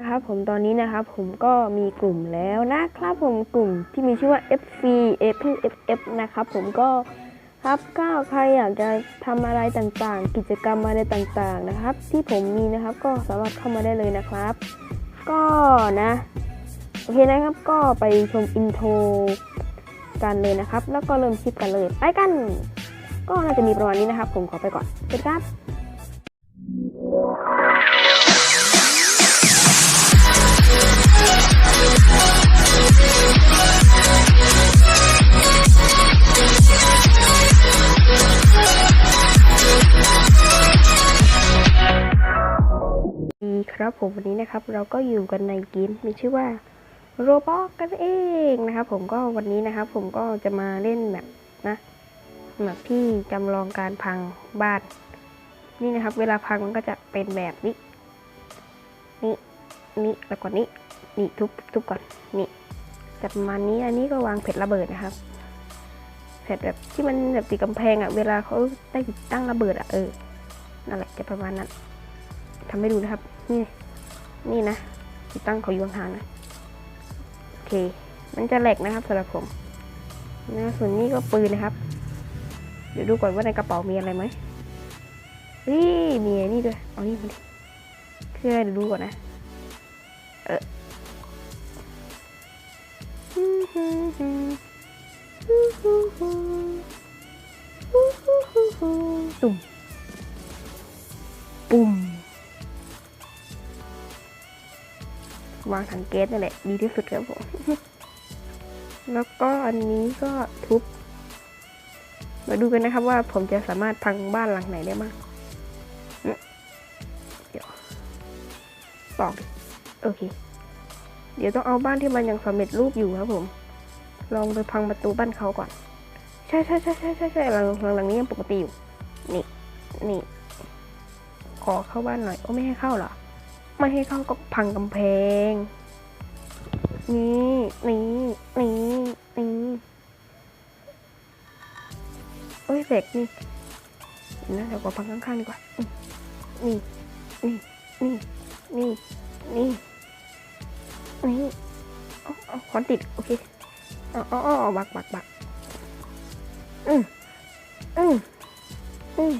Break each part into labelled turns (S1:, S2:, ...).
S1: นะครับผมตอนนี้นะครับผมก็มีกลุ่มแล้วนะครับผมกลุ่มที่มีชื่อว่า FC f f f นะครับผมก็ครับก็ใครอยากจะทำอะไรต่างๆ กิจกรรมอะไรต่างๆนะครับ ที่ผมมีนะครับก็สามารถเข้ามาได้เลยนะครับ ก็นะโอเคนะครับก็ไปชมอินโทรกันเลยนะครับ แล้วก็เริ่มคลิปกันเลยไปกัน ก็น่าจะมีประมาณนี้นะครับ ผมขอไปก่อนสวัสดีครับ ครับผมวันนี้นะครับเราก็อยู่กันในเกมมีชื่อว่าโรบอทกันเองนะครับผมก็วันนี้นะครับ ผมก็จะมาเล่นแบบนะแบบที่จำลองการพังบ้านนี่นะครับ เวลาพังมันก็จะเป็นแบบนี้นี่นี่แล้วก็นี้นี่ทุบทุบก่อนนี่จะประมาณนี้อันนี้ก็วางเผ็ดระเบิดนะครับเผ็ดแบบที่มันแบบติดกำแพงอะ่ะเวลาเขาได้ติดตั้งระเบิดอะ่ะเออนั่นแหละจะประมาณนั้น ทำให้ดูนะครับ นี่ นี่นะติดตั้งเขาอยู่ห่างๆนะ โอเค มันจะแหลกนะครับสำหรับผมนะส่วนนี้ก็ปืนนะครับ เดี๋ยวดูก่อนว่าในกระเป๋ามีอะไรไหมนี่มีนี่ด้วย เอานี่มาดิเพื่อเดี๋ยวดูก่อนนะ เออตุ่ม วางถังแก๊สนั่นแหละดีที่สุดครับผม แล้วก็อันนี้ก็ทุบ มาดูกันนะครับว่าผมจะสามารถพังบ้านหลังไหนได้บ้างเดี๋ยวตอกโอเค เดี๋ยวต้องเอาบ้านที่มันยังสำเร็จรูปอยู่ครับผม ลองไปพังประตูบ้านเขาก่อน ใช่ใช่ใช่ใช่ใช่ใช่หลังหลังหลังนี้ยังปกติอยู่ นี่ นี่ ขอเข้าบ้านหน่อย โอ้ไม่ให้เข้าเหรอ ไม่ให้เข้าก็พังกำแพง นี่นี่นี่นี่โอ้ยเสกนี่นะเดี๋ยวก็พังข้างๆดีกว่า นี่นี่นี่นี่นี่นี่เอาเอาคอนติด โอเคเอาเอาเอาเอบักบักบักอืมอืมอืม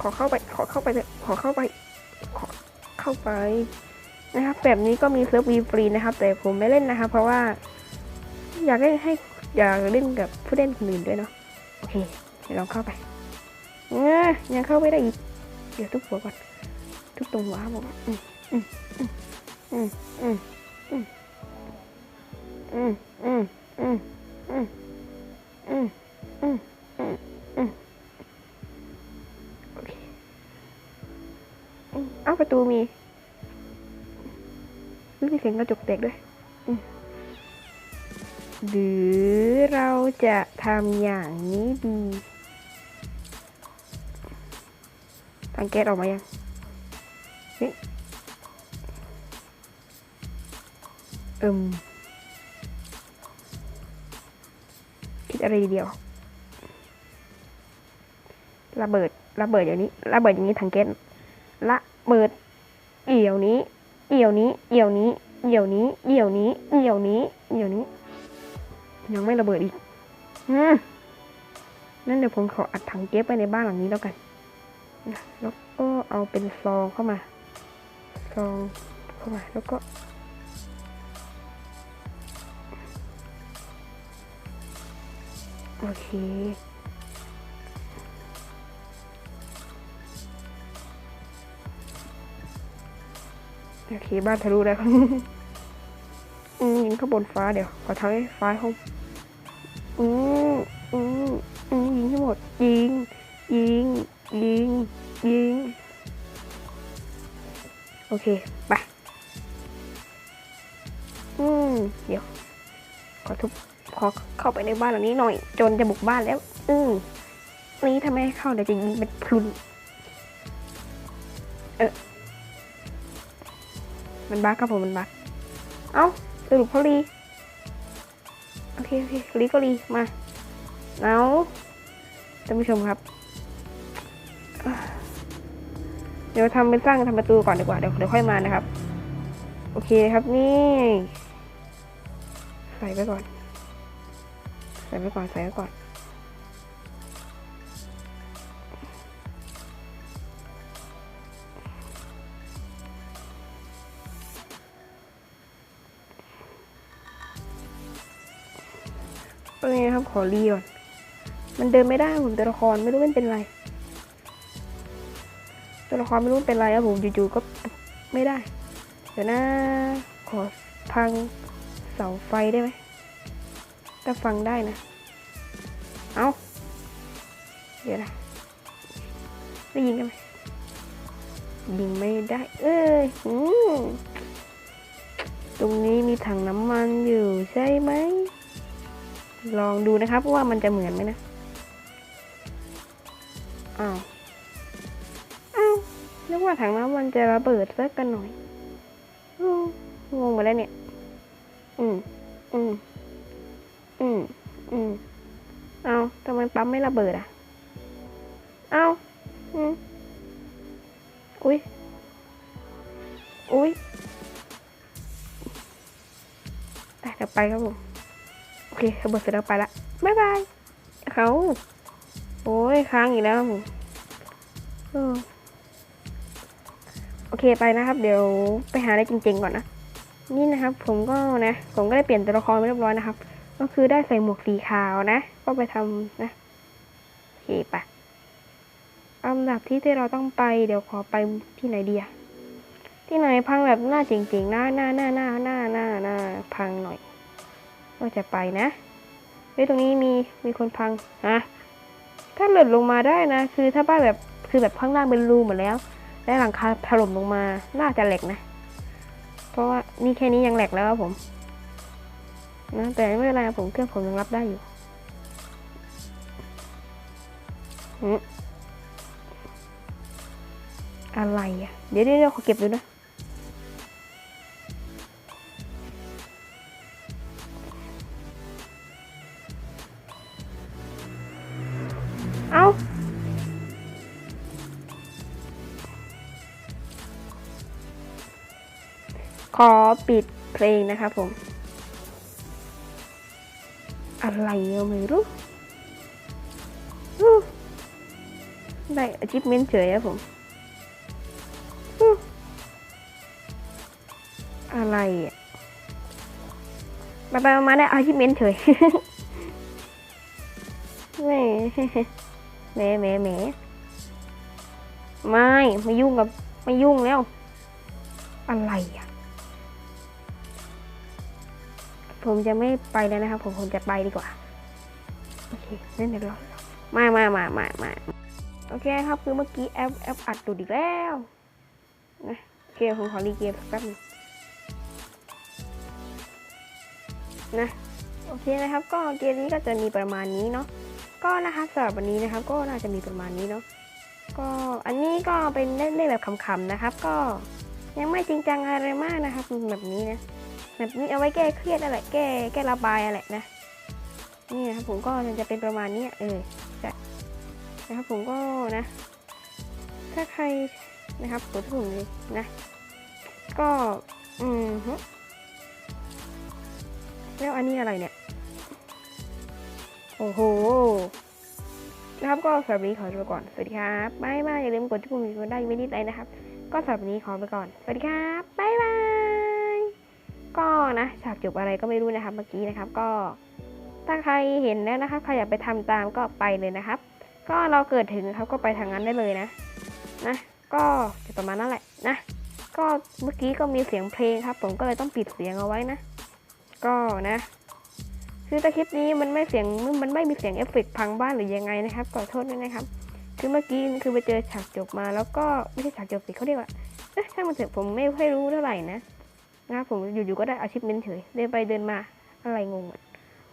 S1: ขอเข้าไป ขอเข้าไปเลยขอเข้าไป เข้าไปนะครับ แบบนี้ก็มีเซิร์ฟวีฟรีนะครับ แต่ผมไม่เล่นนะครับ เพราะว่าอยากเล่นให้อยากเล่นกับผู้เล่นคนอื่นด้วยเนาะโอเคเดี๋ยวลองเข้าไปเอ้ยยังเข้าไม่ได้อีกเดี๋ยวทุบหัวก่อนทุบตรงหัวครับผมอืมอืมอืมอืมอืมอืมอืมอืมอืมอืมอืมอืมอืมโอเคอืมเอ้าประตูมีอุ๊ย มีเสียงกระจกแตกด้วยหรือเราจะทำอย่างนี้ดีทางแก๊สออกมายังนี่เอิมคิดอะไรเดียว ระเบิด ระเบิดอย่างนี้ ระเบิดอย่างนี้ถังแก๊สระเบิดเอี่ยวนี้ เอี่ยวนี้ เอี่ยวนี้ เอี่ยวนี้ เอี่ยวนี้ เอี่ยวนี้ เอี่ยวนี้ ยังไม่ระเบิดอีกอืมนั่นเดี๋ยวผมขออัดถังเก็บไปในบ้านหลังนี้แล้วกัน แล้วก็เอาเป็นซองเข้ามา ซองเข้ามา แล้วก็ โอเค โอเคบ้านทะลุแล้วอืมยิงข้างบนฟ้าเดี๋ยวขอทำให้ฟ้าห้องอืมอืมอืมยิงให้หมดยิง ยิง ยิง ยิง โอเค ไป อืมเดี๋ยว ขอทุบขอเข้าไปในบ้านหลังนี้หน่อย จนจะบุกบ้านแล้ว อืมนี้ถ้าไม่ให้เข้าเดี๋ยวจะยิงเป็นพลุน เออ มันบักครับผมมันบักเอ้าสรุปเขารีโอเคโอเครีก็รีมาเอาท่านผู้ชมครับเดี๋ยวทำเป็นสร้างทำประตูก่อนดีกว่าเดี๋ยวเดี๋ยวค่อยมานะครับ โอเคครับนี่ ใส่ไปก่อน ใส่ไปก่อนใส่ไปก่อน เป็นไงครับขอรีก่อนมันเดินไม่ได้ผมตัวละครไม่รู้มันเป็นไร ตัวละครไม่รู้เป็นไรครับผมอยู่ๆก็ไม่ได้ เดี๋ยวนะขอพังเสาไฟได้ไหมถ้าฟังได้นะ เอาเดี๋ยวนะได้ยิงกันไหมยิงไม่ได้ เอ้ยอืมตรงนี้มีถังน้ำมันอยู่ใช่ไหม ลองดูนะครับว่ามันจะเหมือนไหมนะ อ้าว อ้าว นึกว่าถังน้ำมันจะระเบิดสักกันหน่อยงงไปแล้วเนี่ย อืม อืม อืม อืม เอาทำไมปั๊มไม่ระเบิดอะ เอาอืม อุ้ย อุ้ยแต่เดี๋ยวไปครับผม เคระเบิดเสร็จแล้วไปละบ๊ายบายเขาโอ้ยค้างอีกแล้วโอเคไปนะครับ เดี๋ยวไปหาอะไรจริงๆก่อนนะ นี่นะครับ ผมก็นะ ผมก็ได้เปลี่ยนตัวละครไปเรียบร้อยนะครับ ก็คือได้ใส่หมวกสีขาวนะ ก็ไปทำนะโอเคไปอันดับที่ที่เราต้องไป เดี๋ยวขอไปที่ไหนดีอะที่ไหนพังแบบหน้าจริงๆหน้าหน้าหน้าหน้าหน้าหน้าหน้า จะไปนะเฮ้ยตรงนี้มีมีคนพังฮะถ้าหล่นลงมาได้นะ คือถ้าบ้านแบบคือแบบข้างล่างเป็นรูหมดแล้ว และหลังคาถล่มลงมาน่าจะแหลกนะ เพราะว่านี่แค่นี้ยังแหลกแล้วครับผม นะแต่ไม่เป็นไรผมเครื่องผมยังรับได้อยู่อืมอะไรอะเดี๋ยวเดี๋ยวเดี๋ยวขอเก็บดูนะ ขอปิดเพลงนะครับผม อะไรก็ไม่รู้ได้ achievement เฉยครับผม อะไรอะไปไปมาได้ achievement เฉยแหมแหมแหมแหมไม่ ไม่ยุ่งกับ ไม่ยุ่งแล้ว อะไรอะ ผมจะไม่ไปแล้วนะครับ ผมผมจะไปดีกว่า โอเคนั่นเดี๋ยวรอมามามามามาโอเคครับ คือเมื่อกี้แอปแอปอัดหลุดอีกแล้วนะโอเคผมขอรีเกมสักแป๊บนึงนะโอเคนะครับ ก็เกมนี้ก็จะมีประมาณนี้เนาะก็นะคะสำหรับวันนี้นะครับ ก็น่าจะมีประมาณนี้เนาะก็อันนี้ก็เป็นเล่นแบบขำๆนะครับ ก็ยังไม่จริงจังอะไรมากนะครับแบบนี้นะ แบบนี้เอาไว้แก้เครียดนั่นแก้แก้ระบายอะไรนะนี่นะครับผมก็จะเป็นประมาณนี้เออจะนะครับผมก็นะ ถ้าใครนะครับกดที่ผมเลยนะ ก็อืมฮึแล้วอันนี้อะไรเนี่ย โอ้โหนะครับก็สำหรับวันนี้ขอตัวก่อน สวัสดีครับบายบายอย่าลืมกดที่ปุ่มกดได้ไม่นิดเลยนะครับ ก็สำหรับวันนี้ขอไปก่อน สวัสดีครับ นะฉากจบอะไรก็ไม่รู้นะครับเมื่อกี้นะครับก็ถ้าใครเห็นแล้วนะครับใครอยากไปทำตามก็ไปเลยนะครับ ก็เราเกิดถึงครับก็ไปทางนั้นได้เลยนะนะ ก็จะประมาณนั้นแหละนะ ก็เมื่อกี้ก็มีเสียงเพลงครับ ผมก็เลยต้องปิดเสียงเอาไว้นะ ก็นะ คือแต่คลิปนี้มันไม่เสียงมันไม่มีเสียงเอฟเฟกต์พังบ้านหรือยังไงนะครับขอโทษด้วยนะครับ คือเมื่อกี้คือไปเจอฉากจบมาแล้วก็ไม่ใช่ฉากจบสิเขาเรียกว่าเอ๊ะช่ามันเถอะผมไม่ค่อยรู้เท่าไหร่นะ นะครับผมอยู่ๆก็ได้อาชีพเมนเฉย เดินไปเดินมาอะไรงงอะ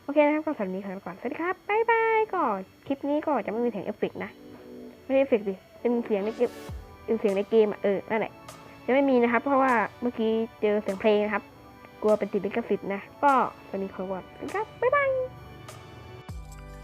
S1: โอเคนะครับก็สำหรับนี้ขอไปก่อนสวัสดีครับบ๊ายบายก่อนคลิปนี้ก็จะไม่มีเสียงเอฟเฟกนะ ไม่ใช่เอฟเฟกดิเป็นเสียงในเกมเป็นเสียงในเกมอะเออนั่นแหละจะไม่มีนะครับ เพราะว่าเมื่อกี้เจอเสียงเพลงนะครับ กลัวเป็นติดลิขสิทธิ์นะ ก็สวัสดีขอก่อนสวัสดีครับบ๊ายบาย